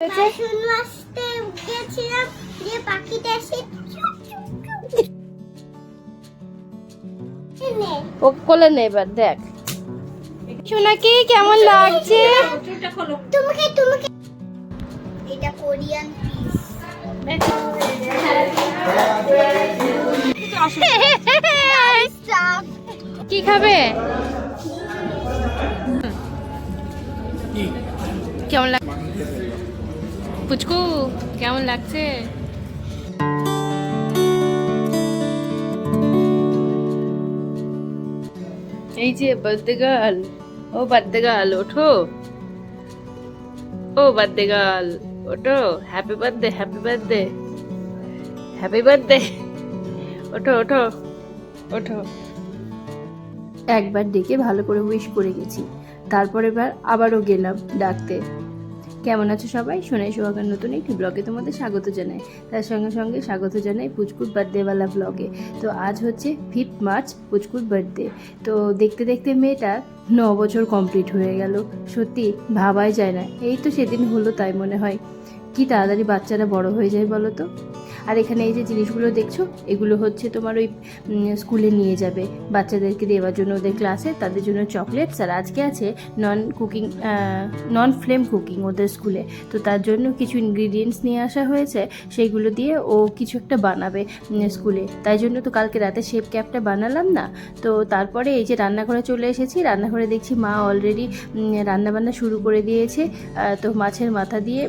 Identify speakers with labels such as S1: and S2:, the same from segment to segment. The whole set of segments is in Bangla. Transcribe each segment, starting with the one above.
S1: বাসন মাজতে গেছিলাম যে পাখিটা এসে চুপ চুপ চুপ নে।
S2: ও কোলে নে এবার দেখ। সোনাকি কেমন লাগছে?
S1: তোমাকে তোমাকে। এটা কোরিয়ান পিস।
S2: কি খাবে? কেমন লাগ পুচকু কেমন লাগছে? এই যে বার্থডে গার্ল ও বার্থডে গার্ল ওঠো। ও বার্থডে গার্ল ওঠো। Happy birthday happy birthday happy birthday ওঠো ওঠো ওঠো। একবার ডেকে ভালো করে উইশ করে গেছি। তারপর এবার আবারও গেলাম ডাকতে। কেমন আছো সবাই? সোনাই সোহাগার নতুন একটি ব্লগে তোমাদের স্বাগত জানাই। তার সঙ্গে সঙ্গে স্বাগত জানাই পুচকুর বার্থডেওয়ালা ব্লগে তো আজ হচ্ছে ফিফথ মার্চ পুচকুট বার্থডে তো দেখতে দেখতে মেয়েটা ন বছর কমপ্লিট হয়ে গেল। সত্যি ভাবাই যায় না। এই তো সেদিন হলো তাই মনে হয়। কি তাড়াতাড়ি বাচ্চারা বড় হয়ে যায় বলো তো? আর এখানে এই যে জিনিসগুলো দেখছ, এগুলো হচ্ছে তোমার ওই স্কুলে নিয়ে যাবে। বাচ্চাদেরকে দেওয়ার জন্য ওদের ক্লাসে, তাদের জন্য চকলেটস, আর আজকে আছে non cooking non flame cooking ওদের স্কুলে। তো তার জন্য কিছু ইনগ্রিডিয়েন্টস নিয়ে আসা হয়েছে, সেইগুলো দিয়ে ও কিছু একটা বানাবে স্কুলে। তাই জন্য তো কালকে রাতে শেপ ক্যাপটা বানালাম না। তো তারপরে এই যে রান্নাঘরে চলে এসেছি, রান্নাঘরে দেখছি মা অলরেডি রান্নাবান্না শুরু করে দিয়েছে। তো মাছের মাথা দিয়ে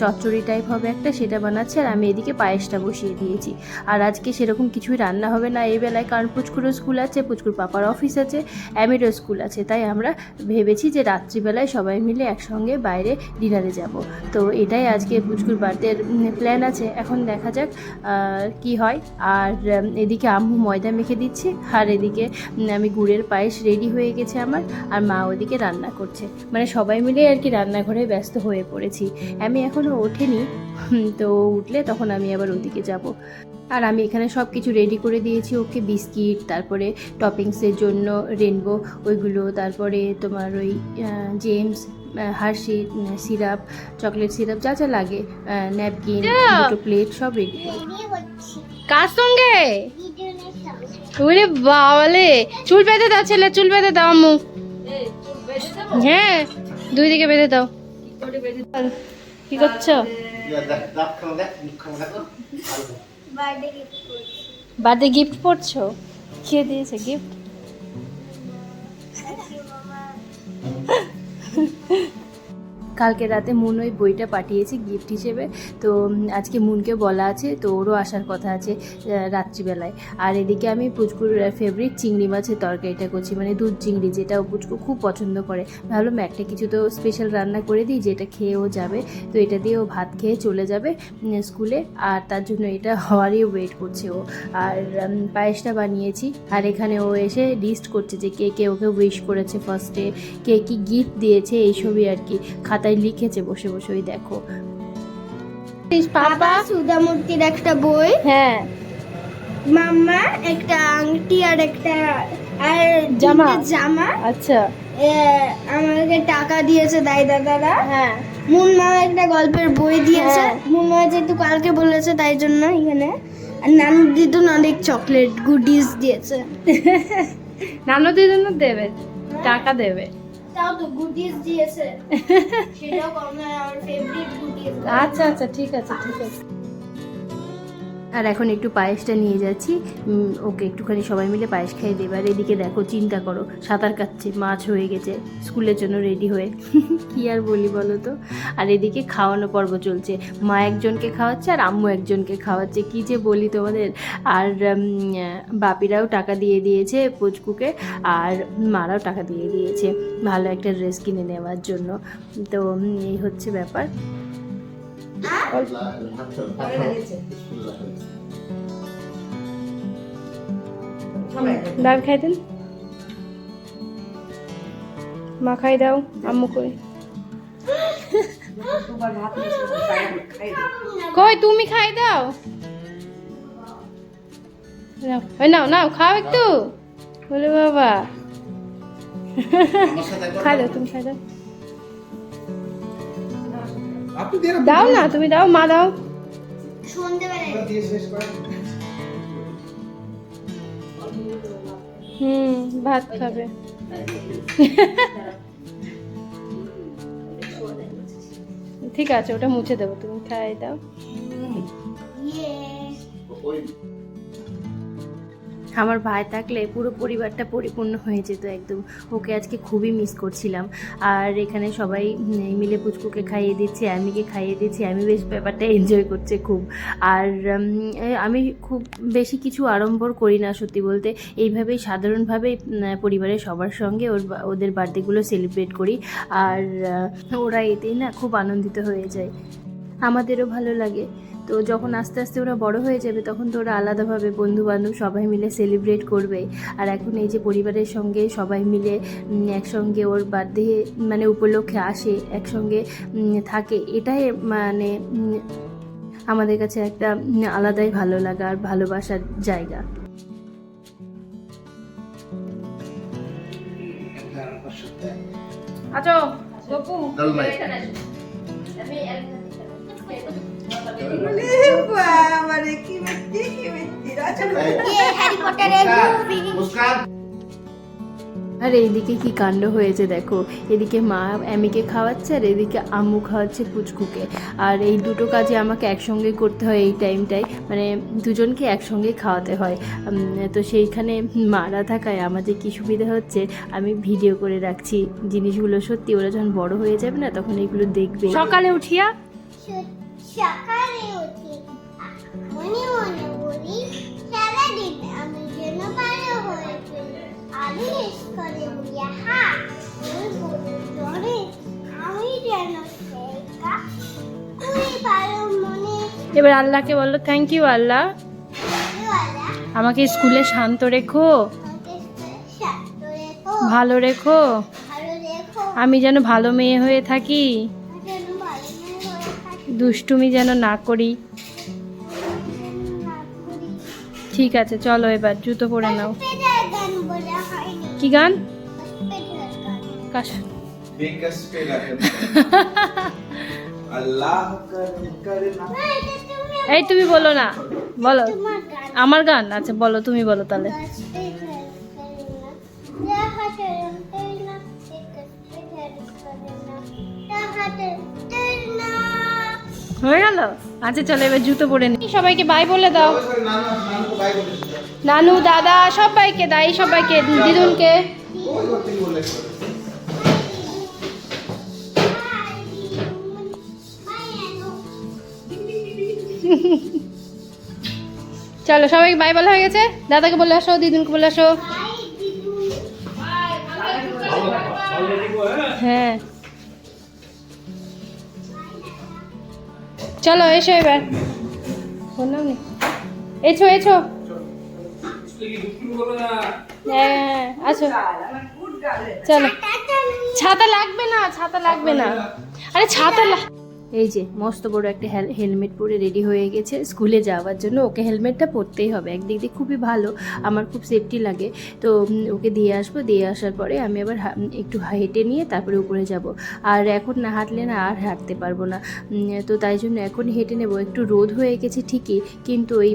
S2: চচ্চড়ি টাইপ হবে একটা, সেটা বানাচ্ছে, আর আমি এদিকে পায়েসটা বসিয়ে দিয়েছি। আর আজকে সেরকম কিছুই রান্না হবে না। এই বেলায় কারণ পুচকুরও স্কুল আছে, পুচকুর পাপার অফিস আছে, অ্যামিরও স্কুল আছে। তাই আমরা ভেবেছি যে রাত্রিবেলায় সবাই মিলে একসঙ্গে বাইরে ডিনারে যাব। তো এটাই আজকে পুচকুর বার্থডের প্ল্যান আছে। এখন দেখা যাক কি হয়। আর এদিকে আম্মু ময়দা মেখে দিচ্ছে। আর এদিকে আমি গুড়ের পায়েস রেডি হয়ে গেছে আমার। আর মা ওদিকে রান্না করছে। মানে সবাই মিলে আর কি রান্নাঘরে ব্যস্ত হয়ে পড়েছি। আমি এখনও ওঠেনি। তো উঠলে তখন আমি আবার ওদিকে যাব। আর আমি এখানে সব কিছু রেডি করে দিয়েছি। ওকে বিস্কিট তারপরে টপিংসের জন্য রেনবো ওইগুলো তারপরে তোমার ওই Gems Hershey syrup chocolate syrup যা যা লাগে ন্যাপকিন দুটো প্লেট সব রেডি কার সঙ্গে? ওরে বাবালে! চুল বেঁধে দাও ছেলে চুল বেঁধে দাও আম্মু। হ্যাঁ দুই দিকে বেঁধে দাও। কি করছ?
S1: বার্থডে গিফট
S2: পড়ছো কে দিয়েছে গিফট কালকে রাতে মুন ওই বইটা পাঠিয়েছে গিফট হিসেবে। তো আজকে মুনকে বলা আছে, তো ওরও আসার কথা আছে রাত্রিবেলায়। আর এদিকে আমি পুচকুর ফেভারিট চিংড়ি মাছের তরকারিটা করছি মানে দুধ চিংড়ি, যেটা ও পুচকু খুব পছন্দ করে। ভাবলাম, একটা কিছু তো স্পেশাল রান্না করে দিই, যেটা খেয়ে ও যাবে। তো এটা দিয়ে ও ভাত খেয়ে চলে যাবে স্কুলে। আর তার জন্য এটা হওয়ারই ওয়েট করছে ও। আর পায়েসটা বানিয়েছি। আর এখানে ও এসে লিস্ট করছে যে কে কে ওকে উইশ করেছে ফার্স্টে কে কি গিফট দিয়েছে, এইসবই আর কি। খাতায় লিখেছে বসে বসে ওই দেখো।
S1: বাবা সুধামূর্তির একটা বই।
S2: হ্যাঁ।
S1: মাম্মা একটা আংটি আর একটা আর
S2: জামা।
S1: জামা।
S2: আচ্ছা।
S1: আমাকে টাকা দিয়েছে দাই দাদারা।
S2: হ্যাঁ।
S1: মুন মামা একটা গল্পের বই দিয়েছে।
S2: হ্যাঁ।
S1: মুন মামা যেহেতু কালকে বলেছে তাই জন্য এখানে। আর নানু দিদুন অনেক চকলেট গুডিস দিয়েছে।
S2: নানদের জন্য দেবে টাকা দেবে।
S1: তাও তো গুডিজ দিয়েছে। সেটাও আমার ফেভারিট গুডিস
S2: আচ্ছা আচ্ছা ঠিক আছে ঠিক আছে। আর এখন একটু পায়েসটা নিয়ে যাচ্ছি। ওকে একটুখানি সবাই মিলে পায়েস খাইয়ে দেবে। আর এদিকে দেখো চিন্তা করো সাঁতার কাটছে মাছ হয়ে গেছে স্কুলের জন্য রেডি হয়ে। কি আর বলি বলো তো? আর এদিকে খাওয়ানো পর্ব চলছে। মা একজনকে খাওয়াচ্ছে আর আম্মু একজনকে খাওয়াচ্ছে। কি যে বলি তোমাদের? আর বাপিরাও টাকা দিয়ে দিয়েছে পুচকুকে আর মারাও টাকা দিয়ে দিয়েছে ভালো একটা ড্রেস কিনে নেওয়ার জন্য। তো এই হচ্ছে ব্যাপার। দাও খাই দেন। মা খাই দাও আম্মু কই? কই তুমি খাই দাও। নাও, নাও নাও খাও একটু। বলে বাবা। খাই দাও তুমি খাই দাও।
S3: না
S2: দাও না তুমি দাও মা দাও।
S4: সন্ধ্যেবেলায়
S3: দিয়ে শেষ করে
S2: হুম ভাত খাবে। ঠিক আছে ওটা মুছে দেবো তুমি খাই দাও।
S4: ইয়ে
S3: ওই
S2: আমার ভাই থাকলে পুরো পরিবারটা পরিপূর্ণ হয়ে যেত একদম। ওকে আজকে খুবই মিস করছিলাম। আর এখানে সবাই মিলে পুচকুকে খাইয়ে দিচ্ছে, আমিকে খাইয়ে দিচ্ছি, আমি বেশ ব্যাপারটা এনজয় করছে খুব। আর আমি খুব বেশি কিছু আড়ম্বর করি না সত্যি বলতে। এইভাবেই সাধারণভাবে পরিবারের সবার সঙ্গে ওর ওদের বার্থডেগুলো সেলিব্রেট করি। আর ওরা এতেই না খুব আনন্দিত হয়ে যায়। আমাদেরও ভালো লাগে। তো যখন আস্তে আস্তে ওরা বড় হয়ে যাবে তখন তো ওরা আলাদাভাবে বন্ধু বান্ধব সবাই মিলে সেলিব্রেট করবে। আর এখন এই যে পরিবারের সঙ্গে সবাই মিলে একসঙ্গে ওর বার্থডে মানে উপলক্ষে আসে একসঙ্গে থাকে এটাই মানে আমাদের কাছে একটা আলাদাই ভালো লাগা আর ভালোবাসার জায়গা। আচ্ছা গপু
S3: দলমাই।
S2: আর এইদিকে কি কাণ্ড হয়েছে দেখো। এদিকে মা অ্যামিকে খাওয়াচ্ছে আর এদিকে আম্মু খাওয়াচ্ছে পুচকুকে। আর এই দুটো কাজে আমাকে একসঙ্গে করতে হয় এই টাইমটায়। মানে দুজনকে একসঙ্গে খাওয়াতে হয়। তো সেইখানে মারা থাকায় আমাদের কী সুবিধা হচ্ছে, আমি ভিডিও করে রাখছি। জিনিসগুলো সত্যি, ওরা যখন বড় হয়ে যাবে না, তখন এগুলো দেখবে। সকালে উঠিয়া
S4: সকালে উঠি মনে মনে বলি সারাদিন আমি যেন ভালো হয়ে আমি স্কুলে বলি হা ধরে আমি যেন
S2: এবার আল্লাহকে বলল থ্যাংক ইউ আল্লাহ। আমাকে স্কুলে শান্ত রেখো। ভালো রেখো। আমি যেন ভালো মেয়ে হয়ে থাকি। দুষ্টুমি যেন না করি। ঠিক আছে চলো এবার জুতো পরে নাও। কি গান? এই তুমি বলো না বলো। আমার গান? আচ্ছা বলো তুমি বলো তাহলে। হয়ে গেল আচ্ছা চলো এবার জুতো পরে নি সবাইকে বাই বলে দাও নানু দাদা সবাইকে দাই সবাইকে দিদুনকে চলো সবাই বাই বলা হয়ে গেছে দাদাকে বলে আসো দিদুনকে বলে আসো হ্যাঁ চলো, এসো এবার। বললাম নি। এছো এছো। হ্যাঁ আছো চলো। ছাতা লাগবে না, ছাতা লাগবে না। আরে, ছাতা এই যে মস্ত বড় একটা হেলমেট পরে রেডি হয়ে গেছে। স্কুলে যাওয়ার জন্য ওকে হেলমেটটা পরতেই হবে। একদিক দিয়ে খুবই ভালো আমার খুব সেফটি লাগে। তো ওকে দিয়ে আসব। দিয়ে আসার পরে আমি আবার একটু হেঁটে নিয়ে তারপরে উপরে যাব। আর এখন না হাঁটলে না আর হাঁটতে পারব না। তো তাই জন্য এখন হেঁটে নেব। একটু রোদ হয়ে গেছে ঠিকই কিন্তু ওই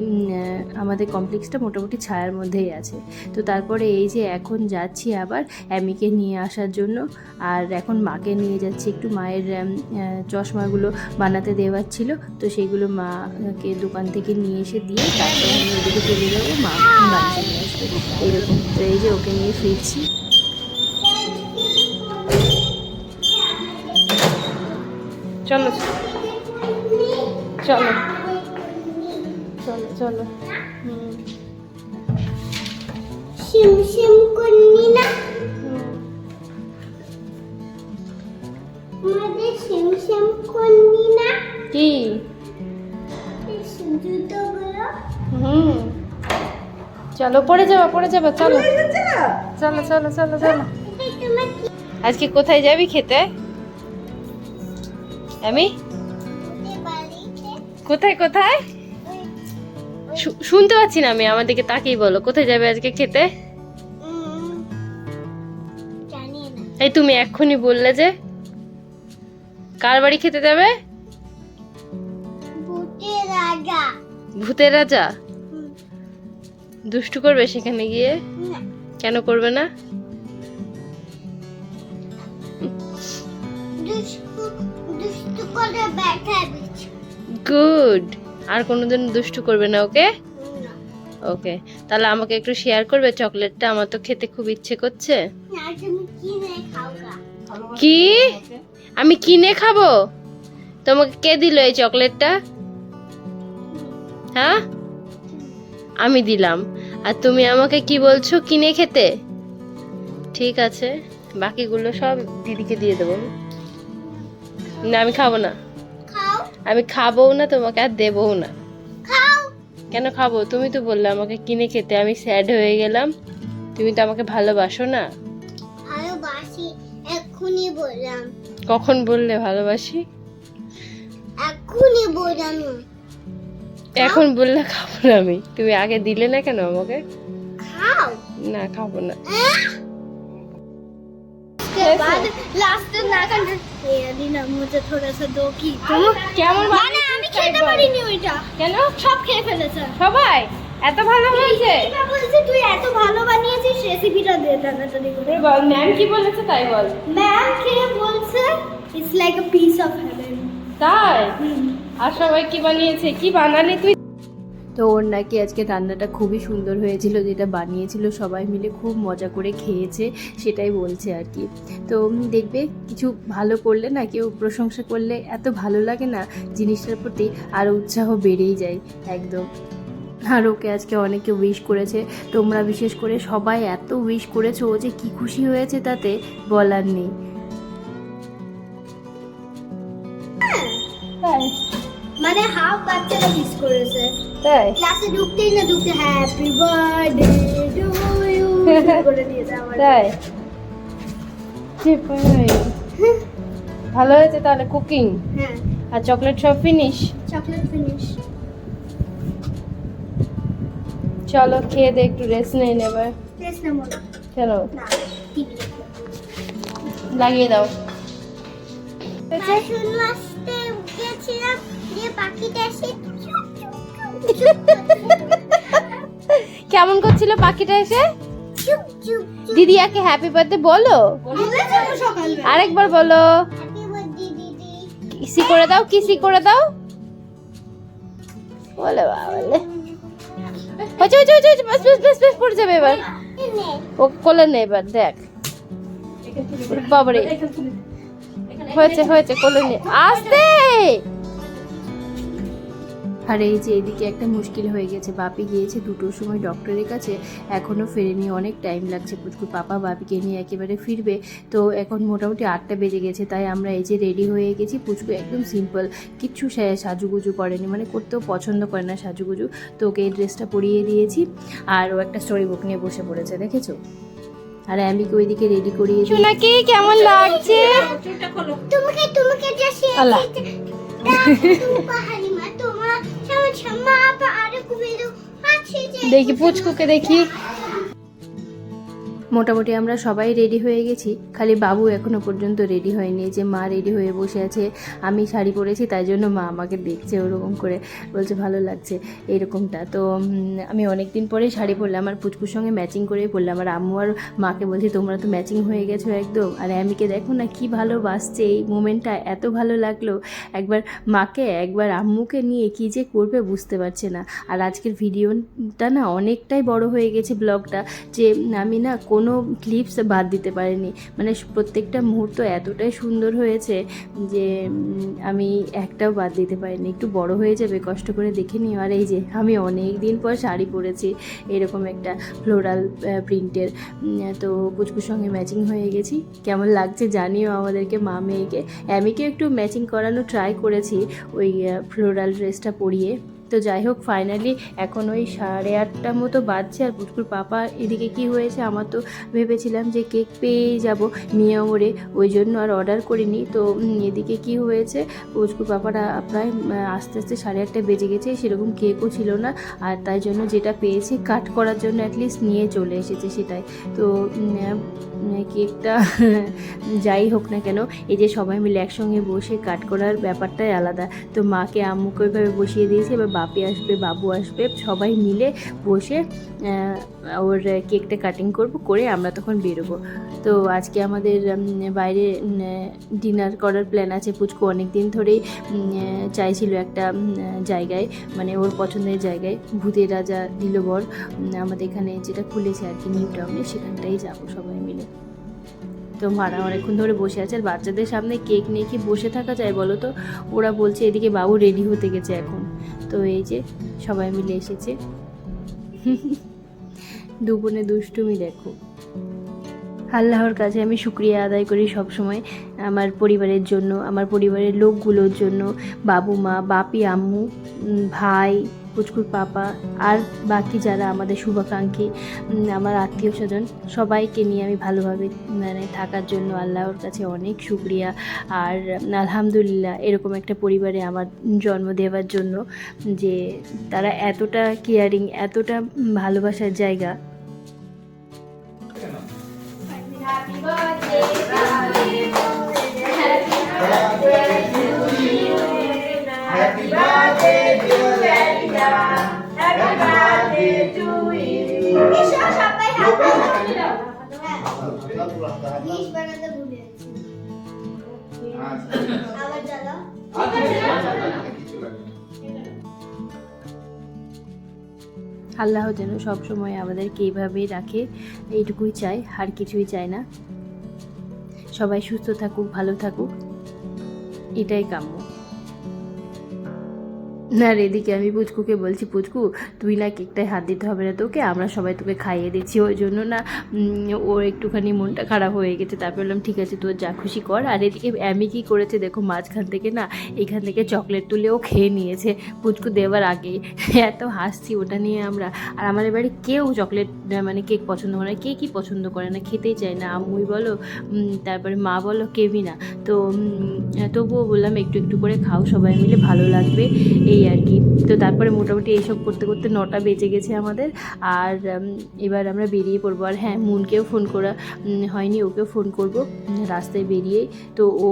S2: আমাদের কমপ্লেক্সটা মোটামুটি ছায়ার মধ্যেই আছে। তো তারপরে এই যে এখন যাচ্ছি আবার অ্যামিকে নিয়ে আসার জন্য। আর এখন মাকে নিয়ে যাচ্ছি। একটু মায়ের উম, চশমাগুলো বানাতে দেওয়ার ছিল। তো সেইগুলো মাকে দোকান থেকে নিয়ে এসে দিয়ে তারপরে আমি ওদিকে চলে যাব, মা বাড়িতে নিয়ে আসবে। এইরকম তো এই যে ওকে নিয়ে ফিরছি। চলো। চলো। চলো চলো। হুম।
S4: শিম শিম করনি না
S2: কি হুম। চলো পড়ে যাব পড়ে যাব চলো। চলো চলো চলো চলো। আজকে কোথায় যাবি খেতে? আমি? কোথায় কোথায়? শুনতে পাচ্ছি না আমি আমার দিকে তাকিয়ে বলো। কোথায় যাবে আজকে খেতে? এই তুমি এক্ষুনি বললে যে কার বাড়ি খেতে যাবে? ভূতের রাজা। দুষ্টু করবে সেখানে গিয়ে? কেন করবে না? গুড। আর কোনোদিন দুষ্টু করবে না ওকে? ওকে। তাহলে আমাকে একটু শেয়ার করবে চকলেটটা? আমার তো খেতে খুব ইচ্ছে করছে। কি আমি কিনে খাব? তোমাকে কে দিল এই চকলেটটা? হ্যাঁ? আমি দিলাম। আর তুমি আমাকে কি বলছো কিনে খেতে? ঠিক আছে বাকিগুলো সব দিদিকে দিয়ে দেবো। না আমি খাব না। আমি খাব না তোমাকে আর দেবও না। কেন খাব? তুমি তো বললে আমাকে কিনে খেতে আমি স্যাড হয়ে গেলাম। তুমি তো আমাকে ভালোবাসো না।
S1: ভালোবাসি এক্ষুনি বললাম।
S2: কখন বললে ভালোবাসি?
S1: এখনই বললাম
S2: এখন বললে খাব না আমি। তুমি আগে দিলে না কেন আমাকে?
S1: খাও।
S2: না খাব না।
S1: লাস্ট থোড়া সা
S2: কেমন
S1: আমি সব খেয়ে ফেলেছে।
S2: সবাই? এত ভালো হয়েছে?
S1: বলছি তুই এত ভালো বানিয়েছিস রেসিপিটা দে তাড়াতাড়ি করে।
S2: বল ম্যাম কি বলেছে তাই বল।
S1: ম্যাম খেয়ে বলছে it's like a piece of heaven
S2: তাই? আর সবাই কি বানিয়েছে? কি বানালি তুই? তো ওর নাকি আজকে রান্নাটা খুবই সুন্দর হয়েছিল যেটা বানিয়েছিল সবাই মিলে খুব মজা করে খেয়েছে সেটাই বলছে আর কি। তো দেখবে কিছু ভালো করলে না কেউ প্রশংসা করলে এত ভালো লাগে না জিনিসটার প্রতি আরও উৎসাহ বেড়েই যায় একদম। আর ওকে আজকে অনেকে উইশ করেছে। তোমরা বিশেষ করে সবাই এত উইশ করেছ ও যে কি খুশি হয়েছে তাতে বলার নেই।
S1: মানে হাফ বাচ্চারা মিস করেছে।
S2: তাই?
S1: ক্লাসে ঢুকতেই না ঢুকতে হ্যাপি বার্থডে টু ইউ করে দিয়েছে আমার
S2: তাই? চিপাই। ভালো হয়েছে তাহলে কুকিং
S1: হ্যাঁ।
S2: আর চকলেট সব ফিনিশ
S1: চকলেট ফিনিশ
S2: চলো খেয়ে দে একটু রেস্ট নেই নেবে। কেন? লাগিয়ে দাও। কেমন করছিল পাখিটা এসে?
S1: চুপ
S2: দিদিয়াকে হ্যাপি বার্থডে বলো? আরেকবার বলো। কিসি করে দাও কিসি করে দাও? বলে বলে হচ্ছে হচ্ছে হচ্ছে হচ্ছে, বাস বাস বাস বাস পড়ে যাবে এবার। ও কোলে নে এবার দেখ। বাবারে। হয়েছে হয়েছে কোলে নে আস্তে! আর এই যে এদিকে একটা মুশকিল হয়ে গেছে বাপি গিয়েছে দুটোর সময় ডক্টরের কাছে এখনও ফেরেনি অনেক টাইম লাগছে পুচকু। পাপা বাপিকে নিয়ে একেবারে ফিরবে তো এখন মোটামুটি আটটা বেজে গেছে তাই আমরা এই যে রেডি হয়ে গেছি। পুচকু একদম সিম্পল কিচ্ছু সা- সাজুগুজু করেনি মানে করতেও পছন্দ করে না সাজুগুজু। তো ওকে এই ড্রেসটা পরিয়ে দিয়েছি আর ও একটা স্টোরি বুক নিয়ে বসে পড়েছে দেখেছ? আর আমিকে ওইদিকে রেডি করিয়ে দিই নাকি কেমন লাগছে?
S1: তোমাকে তোমাকে
S2: দেখি পুচকুকে দেখি। মোটামুটি আমরা সবাই রেডি হয়ে গেছি। খালি বাবু এখনও পর্যন্ত রেডি হয়নি। যে মা রেডি হয়ে বসে আছে, আমি শাড়ি পরেছি, তাই জন্য মা আমাকে দেখছে ওরকম করে। বলছে, ভালো লাগছে। এরকমটা। তো আমি অনেক দিন পরে শাড়ি পরলাম, আর পুচকুর সঙ্গে ম্যাচিং করেই পরলাম। আর আম্মু আর মাকে বলছি, তোমরা তো ম্যাচিং হয়ে গেছো একদম। আর আমিকে, দেখো না কি ভালো বাসছে এই মোমেন্টটা এত ভালো লাগল। একবার মাকে, একবার আম্মুকে নিয়ে কি যে করবে বুঝতে পারছে না। আর আজকের ভিডিওটা না অনেকটাই বড় হয়ে গেছে ব্লগটা যে, আমি না কোনো ক্লিপস বাদ দিতে পারিনি। মানে প্রত্যেকটা মুহূর্ত এতটাই সুন্দর হয়েছে যে আমি একটাও বাদ দিতে পারিনি। একটু বড় হয়ে যাবে, কষ্ট করে দেখে নিও। আর এই যে, আমি অনেক দিন পর শাড়ি পরেছি, এরকম একটা ফ্লোরাল প্রিন্টের তো পুচকুর সঙ্গে ম্যাচিং হয়ে গেছি। কেমন লাগছে জানিও আমাদেরকে, মা মেয়েকে। আমিকে একটু ম্যাচিং করানো ট্রাই করেছি, ওই ফ্লোরাল ড্রেসটা পরিয়ে। তো যাই হোক ফাইনালি এখন ওই সাড়ে আটটা মতো বাজছে আর পুচকুর পাপা এদিকে কি হয়েছে আমার তো ভেবেছিলাম যে কেক পেয়ে যাব নিয়ে ওরে, ওই জন্য আর অর্ডার করিনি। তো এদিকে কি হয়েছে? পুচকুর পাপাটা প্রায় আস্তে আস্তে সাড়ে আটটা বেজে গেছে, সেরকম কেকও ছিল না। আর তাই জন্য যেটা পেয়েছে কাট করার জন্য অ্যাটলিস্ট নিয়ে চলে এসেছে সেটাই। তো কেকটা যাই হোক না কেন, এই যে সবাই মিলে একসঙ্গে বসে কাট করার ব্যাপারটাই আলাদা। তো মাকে আম্মুকে ওইভাবে বসিয়ে দিয়েছি, এবার বাপি আসবে, বাবু আসবে, সবাই মিলে বসে ওর কেকটা কাটিং করব, করে আমরা তখন বেরোবো। তো আজকে আমাদের বাইরে ডিনার করার প্ল্যান আছে। পুচকু অনেক দিন ধরেই চাইছিল একটা জায়গায় মানে ওর পছন্দের জায়গায়, ভূতের রাজা দিলবর আমাদের এখানে যেটা খুলেছে আর কি, নিউ টাউনে, সেখানটাই যাব সবাই মিলে। তো মারা অনেকক্ষণ ধরে বসে আছে আর বাচ্চাদের সামনে কেক নিয়ে কি বসে থাকা যায় বলো তো? ওরা বলছে এদিকে বাবু রেডি হতে গেছে এখন। তো এই যে সবাই মিলে এসেছে। দুপুনে দুষ্টুমি দেখো। আল্লাহর কাছে আমি শুক্রিয়া আদায় করি সব সময় আমার পরিবারের জন্য, আমার পরিবারের লোকগুলোর জন্য। বাবু মা, বাপি, আম্মু ভাই পুচকুর পাপা আর বাকি যারা আমাদের শুভাকাঙ্ক্ষী আমার আত্মীয় স্বজন, সবাইকে নিয়ে আমি ভালোভাবে মানে থাকার জন্য আল্লাহর কাছে অনেক শুক্রিয়া আর আলহামদুলিল্লাহ এরকম একটা পরিবারে আমার জন্ম দেওয়ার জন্য যে তারা এতটা কেয়ারিং এতটা ভালোবাসার জায়গা
S5: Happy birthday to you. Happy birthday to you.
S2: আল্লাহ যেন সব সময় আমাদেরকে এইভাবেই রাখে, এইটুকুই চাই আর কিছুই চাই না। সবাই সুস্থ থাকুক, ভালো থাকুক, এটাই কাম্য। না রে, এদিকে আমি পুচকুকে বলছি, পুচকু, তুই না কেকটায় হাত দিতে হবে না তোকে, আমরা সবাই তোকে খাইয়ে দিচ্ছি। ওই জন্য না ওর একটুখানি মনটা খারাপ হয়ে গেছে। তারপর বললাম, ঠিক আছে, তোর যা খুশি কর। আর এদিকে আমি কি করেছে দেখো, মাঝখান থেকে না, এখান থেকে চকলেট তুলে ও খেয়ে নিয়েছে। পুচকু দেওয়ার আগে এত হাসছি ওটা নিয়ে আমরা। আর আমাদের বাড়ি কেউ চকলেট মানে কেক পছন্দ করে না, কে কি পছন্দ করে না, খেতেই চায় না। আম্মুই বলো তারপরে মা বলো কেউই না। তো তবুও বললাম, একটু একটু করে খাও, সবাই মিলে ভালো লাগবে। এই আর কি। তো তারপরে মোটামুটি এইসব করতে করতে নটা বেজে গেছে আমাদের। আর এবার আমরা বেরিয়ে পড়ব। আর হ্যাঁ মুনকেও ফোন করা হয়নি, ওকেও ফোন করব রাস্তায় বেরিয়ে। তো ও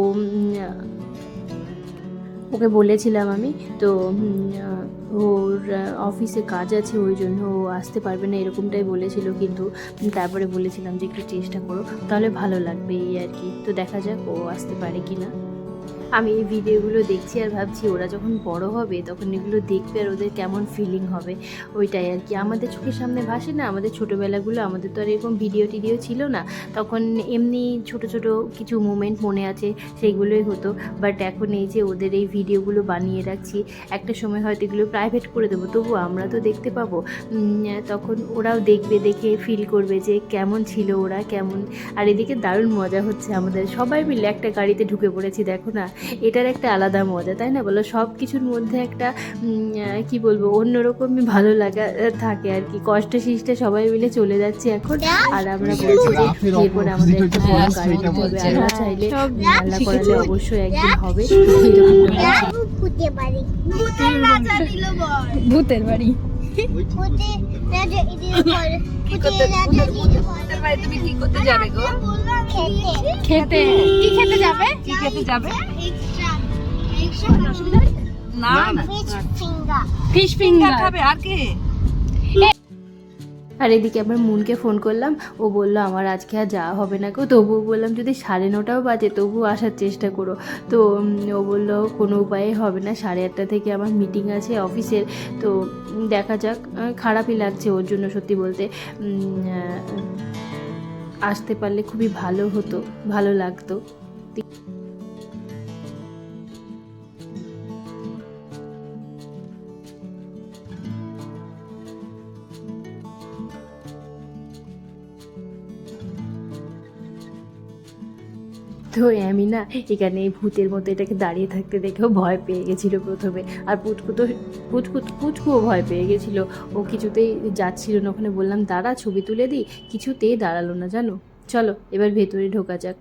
S2: ওকে বলেছিলাম আমি। তো ওর অফিসে কাজ আছে, ওই জন্য ও আসতে পারবে না, এরকমটাই বলেছিল কিন্তু, তারপরে বলেছিলাম যে একটু চেষ্টা করো, তাহলে ভালো লাগবে এই আর কি। তো দেখা যাক ও আসতে পারে কি না আমি এই ভিডিওগুলো দেখছি আর ভাবছি ওরা যখন বড় হবে তখন এগুলো দেখবে আর ওদের কেমন ফিলিং হবে। ওইটাই আর কি। আমাদের চোখের সামনে ভাসে না? আমাদের ছোটোবেলাগুলো, আমাদের তো আর এরকম ভিডিও টিডিও ছিল না। তখন এমনি ছোট ছোট কিছু মুমেন্ট মনে আছে, সেইগুলোই হতো। বাট এখন এই যে ওদের এই ভিডিওগুলো বানিয়ে রাখছি, একটা সময় হয়তো এগুলো প্রাইভেট করে দেবো। তবু আমরা তো দেখতে পাবো। তখন ওরাও দেখবে, দেখে ফিল করবে যে কেমন ছিল ওরা, কেমন। আর এদিকে দারুণ মজা হচ্ছে আমাদের। সবাই মিলে একটা গাড়িতে ঢুকে পড়েছি, দেখো না? এটার একটা আলাদা মজা তাই না বলো? সব কিছুর মধ্যে একটা কি বলব অন্যরকমই ভালো লাগা থাকে আর কি। কষ্ট শিষ্টে সবাই মিলে চলে যাচ্ছে এখন আর আমরা বলছি যে এরপর আমাদের একটা বড় গাড়ি নিতে হবে আল্লাহ চাইলে আল্লাহ করালে অবশ্যই একদিন হবে।
S1: ভূতের
S2: বাড়ি।
S1: খেতে।
S2: কি খেতে যাবে?
S3: কি খেতে যাবে? না
S1: ফিশ ফিঙ্গার
S3: খাবে আর কি?
S2: আর এদিকে আবার মুনকে ফোন করলাম। ও বলল, আমার আজকে আর যাওয়া হবে না গো। তবুও বললাম, যদি সাড়ে নটাও বাজে, তবুও আসার চেষ্টা করো। তো ও বলল, কোনো উপায়ে হবে না। সাড়ে আটটা থেকে আমার মিটিং আছে অফিসের তো দেখা যাক খারাপই লাগছে ওর জন্য সত্যি বলতে। আসতে পারলে খুবই ভালো হতো, ভালো লাগতো। তো আমি না এখানে এই ভূতের মতো এটাকে দাঁড়িয়ে থাকতে দেখেও ভয় পেয়ে গেছিল প্রথমে। আর পুচকু তো পুচকু পুচকুও ভয় পেয়ে গেছিল। ও কিছুতেই যাচ্ছিল না। ওখানে বললাম দাঁড়া ছবি তুলে দিই। কিছুতেই দাঁড়াল না জানো? চলো এবার ভেতরে ঢোকা যাক।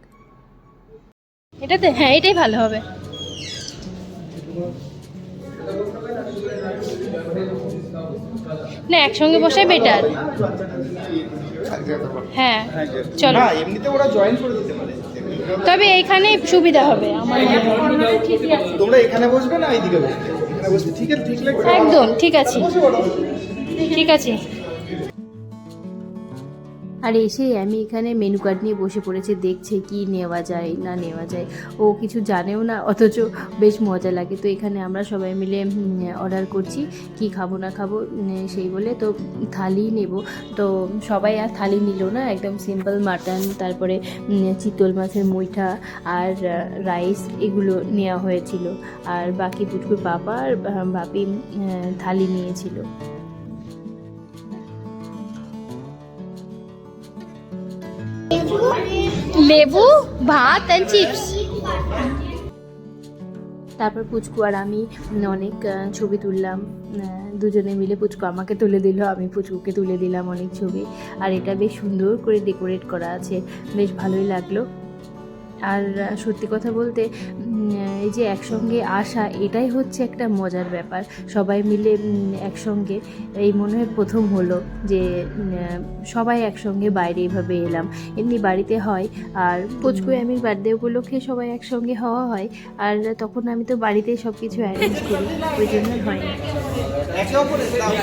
S2: এটাতে হ্যাঁ এটাই ভালো হবে। না একসঙ্গে বসাই বেটার হ্যাঁ চলো।
S5: এমনিতে ওরা জয়েন করে দিতে পারে।
S2: তবে এইখানে সুবিধা হবে আমার
S5: তোমরা এখানে বসবে না এইদিকে বসবে? এখানে বসবে। ঠিক আছে ঠিক লাগবে।
S2: একদম ঠিক আছে। ঠিক আছে। আর এসে আমি এখানে মেনু কার্ড নিয়ে বসে পড়েছে, দেখছে কি নেওয়া যায়, না নেওয়া যায়। ও কিছু জানেও না, অথচ বেশ মজা লাগে। তো এখানে আমরা সবাই মিলে অর্ডার করছি, কি খাব, না খাব সেই বলে তো থালি নেব। তো সবাই আর থালি নিল না, একদম সিম্পল মাটন, তারপরে চিতল মাছের মুইঠা আর রাইস এগুলো নেওয়া হয়েছিল। আর বাকি পুটকুর পাপা আর বাপি থালি নিয়েছিল। লেবু, ভাত অ্যান্ড চিপস তারপর পুচকু আর আমি অনেক ছবি তুললাম। দুজনে মিলে পুচকু আমাকে তুলে দিল, আমি পুচকুকে তুলে দিলাম অনেক ছবি। আর এটা বেশ সুন্দর করে ডেকোরেট করা আছে। বেশ ভালোই লাগল। আর সত্যি কথা বলতে এই যে একসঙ্গে আসা এটাই হচ্ছে একটা মজার ব্যাপার। সবাই মিলে একসঙ্গে এই মনে হয় প্রথম হলো যে সবাই একসঙ্গে বাইরে এভাবে এলাম। এমনি বাড়িতে হয় আর পুচকু আমির বার্থডে উপলক্ষে সবাই একসঙ্গে হওয়া হয় আর তখন আমি তো বাড়িতেই সব কিছু অ্যারেঞ্জ করি ওই জন্য হয় না।
S5: দাও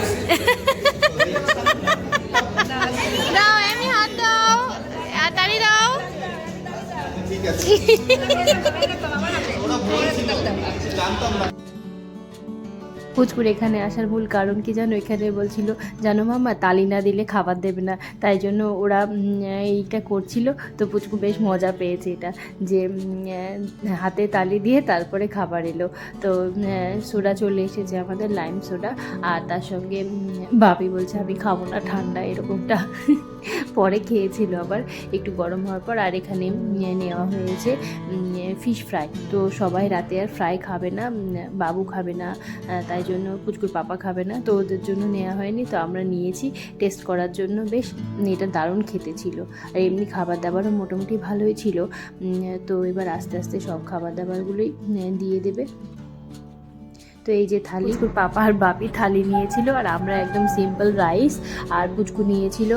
S2: দাও আমি হাত দাও তালি দাও।
S5: ঠিক আছে।
S2: পুচকুর এখানে আসার মূল কারণ কি জানো? এখানে বলছিল, জানো মামা তালি না দিলে খাবার দেবে না। তাই জন্য ওরা এইটা করছিল। তো পুচকু বেশ মজা পেয়েছে এটা, যে হাতে তালি দিয়ে তারপরে খাবার এলো। তো সোডা চলে এসেছে আমাদের, লাইম সোডা। আর তার সঙ্গে বাপি বলছে, আমি খাব না, ঠান্ডা, এরকমটা। পরে খেয়েছিল আবার, একটু গরম হওয়ার পর। আর এখানে নেওয়া হয়েছে ফিশ ফ্রাই। তো সবাই রাতে আর ফ্রাই খাবে না বাবু খাবে না তাই জন্য পুচকুর পাপা খাবে না, তো ওদের জন্য নেওয়া হয়নি, তো আমরা নিয়েছি। টেস্ট করার জন্য বেশ, এটা দারুণ খেতে ছিল। আর এমনি খাবার দাবারও মোটামুটি ভালোই ছিল। তো এবার আস্তে আস্তে সব খাবার দাবারগুলোই দিয়ে দেবে। তো এই যে থালি পুচকুর পাপা আর বাপি থালি নিয়েছিল আর আমরা একদম সিম্পল রাইস আর পুচকু নিয়েছিল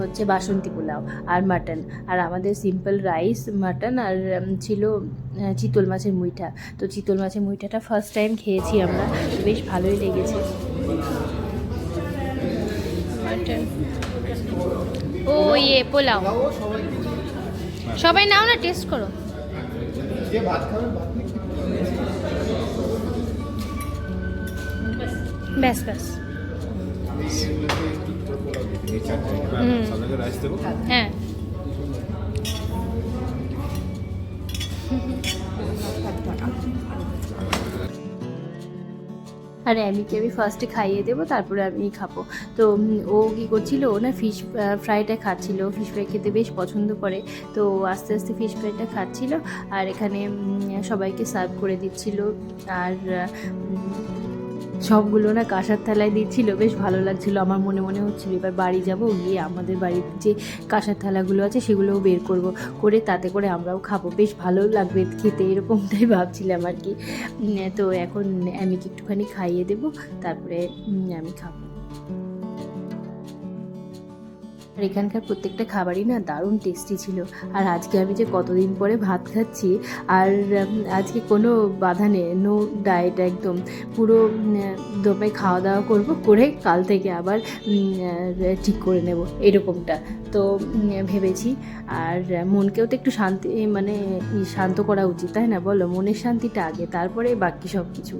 S2: হচ্ছে বাসন্তী পোলাও আর মাটন আর আমাদের সিম্পল রাইস মাটন আর ছিল চিতল মাছের মুইঠা। তো চিতল মাছের মুইঠাটা ফার্স্ট টাইম খেয়েছি আমরা বেশ ভালোই লেগেছে। ও ইয়ে পোলাও। সবাই নাও না টেস্ট করো।
S5: ভাত
S2: ব্যাস ব্যাস। হ্যাঁ। আর, অ্যামিকে আমি ফার্স্টে খাইয়ে দেবো, তারপরে আমি খাব। তো ও কী করছিল? ও না ফিশ ফ্রাইটা খাচ্ছিল। ফিশ ফ্রাই খেতে বেশ পছন্দ করে। তো আস্তে আস্তে ফিশ ফ্রাইটা খাচ্ছিল। আর এখানে সবাইকে সার্ভ করে দিচ্ছিল। আর সবগুলো না কাঁসার থালায় দিচ্ছিল, বেশ ভালো লাগছিল। আমার মনে মনে হচ্ছিল, এবার বাড়ি যাব, গিয়ে আমাদের বাড়ির যে কাঁসার থালাগুলো আছে সেগুলোও বের করব। করে তাতে করে আমরাও খাব। বেশ ভালো লাগবে খেতে, এরকমটাই ভাবছিলাম আর কি। তো এখন আমি কি একটুখানি খাইয়ে দেবো, তারপরে আমি খাব। আর এখানকার প্রত্যেকটা খাবারই না দারুণ টেস্টি ছিল। আর আজকে আমি যে কতদিন পরে ভাত খাচ্ছি, আর আজকে কোনো বাধা নেই নো ডায়েট একদম। পুরো দমে খাওয়া দাওয়া করব, করে কাল থেকে আবার ঠিক করে নেব এরকমটা। তো ভেবেছি, আর মনকেও তো একটু শান্তি মানে শান্ত করা উচিত, তাই না বলো? মনের শান্তিটা আগে, তারপরে বাকি সব কিছু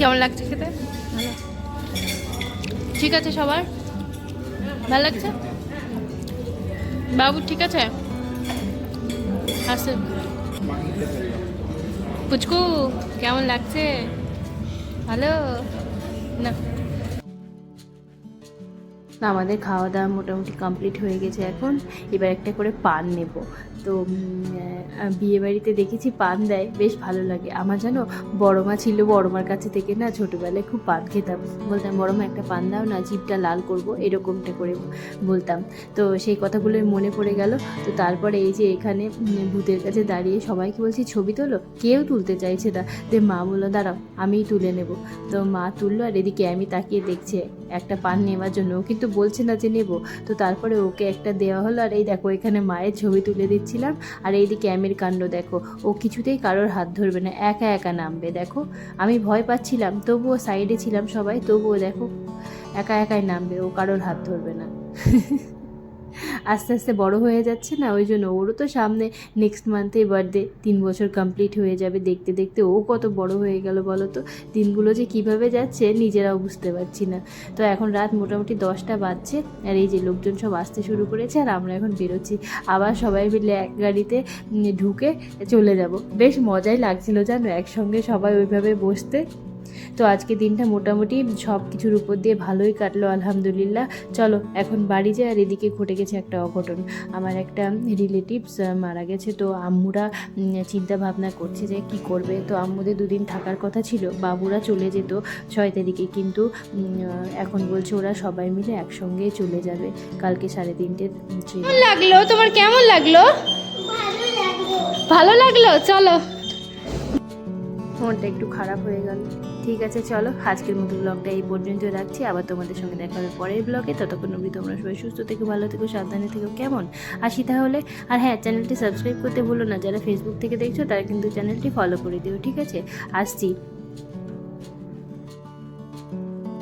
S2: কেমন লাগছে খেতে? ঠিক আছে সবার? ভালো লাগছে? বাবু, ঠিক আছে? আসে পুচকু, কেমন লাগছে? ভালো? না, আমাদের খাওয়া দাওয়া মোটামুটি কমপ্লিট হয়ে গেছে এখন। এবার একটা করে পান নেব। তো বিয়ে বাড়িতে দেখেছি পান দেয়, বেশ ভালো লাগে। আমার জানো বড় মা ছিল বড় মার কাছে থেকে না ছোটোবেলায় খুব পান খেতাম। বলতাম বড় মা একটা পান দাও না, জিভটা লাল করব। এরকমটা করে বলতাম। তো সেই কথাগুলোই মনে পড়ে গেল। তো তারপরে এই যে এখানে ভূতের কাছে দাঁড়িয়ে সবাইকে বলছি, ছবি তোলো? কেউ তুলতে চাইছে না। যে মা বলল, দাঁড়াও, আমিই তুলে নেব। তো মা তুললো, আর এদিকে আমি তাকিয়ে দেখছে একটা পান নেওয়ার জন্য। ও কিন্তু বলছে না যে নেব। তো তারপরে ওকে একটা দেওয়া হলো, আর এই দেখো, এখানে মায়ের ছবি তুলে দিচ্ছিলাম। আর এইদিকে আমির কাণ্ড, দেখো। ও কিছুতেই কারোর হাত ধরবে না, একা একা নামবে, দেখো। আমি ভয় পাচ্ছিলাম, তবুও সাইডে ছিলাম সবাই, তবুও দেখো, একা একাই নামবে, ও কারোর হাত ধরবে না। আস্তে আস্তে বড় হয়ে যাচ্ছে না, ওই জন্য ওরও তো সামনে নেক্সট মান্থে বার্থডে তিন বছর কমপ্লিট হয়ে যাবে দেখতে দেখতে, ও কত বড় হয়ে গেল বলো তো? দিনগুলো যে কীভাবে যাচ্ছে নিজেরাও বুঝতে পারছি না। তো এখন রাত মোটামুটি দশটা বাজছে, আর এই যে লোকজন সব আসতে শুরু করেছে, আর আমরা এখন বেরোচ্ছি। আবার সবাই মিলে এক গাড়িতে ঢুকে চলে যাব। বেশ মজাই লাগছিল জানো, একসঙ্গে সবাই ওইভাবে বসতে। তো আজকে দিনটা মোটামুটি সব কিছুর উপর দিয়ে ভালোই কাটলো আলহামদুলিল্লাহ। চলো এখন বাড়ি যাই আর এদিকে ঘটে গেছে একটা অঘটন। আমার একটা রিলেটিভস মারা গেছে তো আম্মুরা চিন্তা ভাবনা করছে যে কি করবে। তো আম্মুদের দুদিন থাকার কথা ছিল বাবুরা চলে যেত ছয় তারিখে কিন্তু এখন বলছে ওরা সবাই মিলে একসঙ্গে চলে যাবে। কালকে সাড়ে তিনটের
S6: কেমন লাগল? তোমার কেমন লাগল। ভালো লাগল? চলো।
S2: মনটা একটু খারাপ হয়ে গেল। ঠিক আছে, চলো। আজকের মতো ব্লগটা এই পর্যন্ত রাখছি। আবার তোমাদের সঙ্গে দেখা হবে পরের ব্লগে ততক্ষণ অবধি তোমরা সবাই সুস্থ থেকো, ভালো থেকো, সাবধানে থেকো। কেমন? আসি তাহলে। আর হ্যাঁ চ্যানেলটি সাবস্ক্রাইব করতে ভুলো না। যারা ফেসবুক থেকে দেখছ, তারা কিন্তু চ্যানেলটি ফলো করে দিও, ঠিক আছে? আসছি।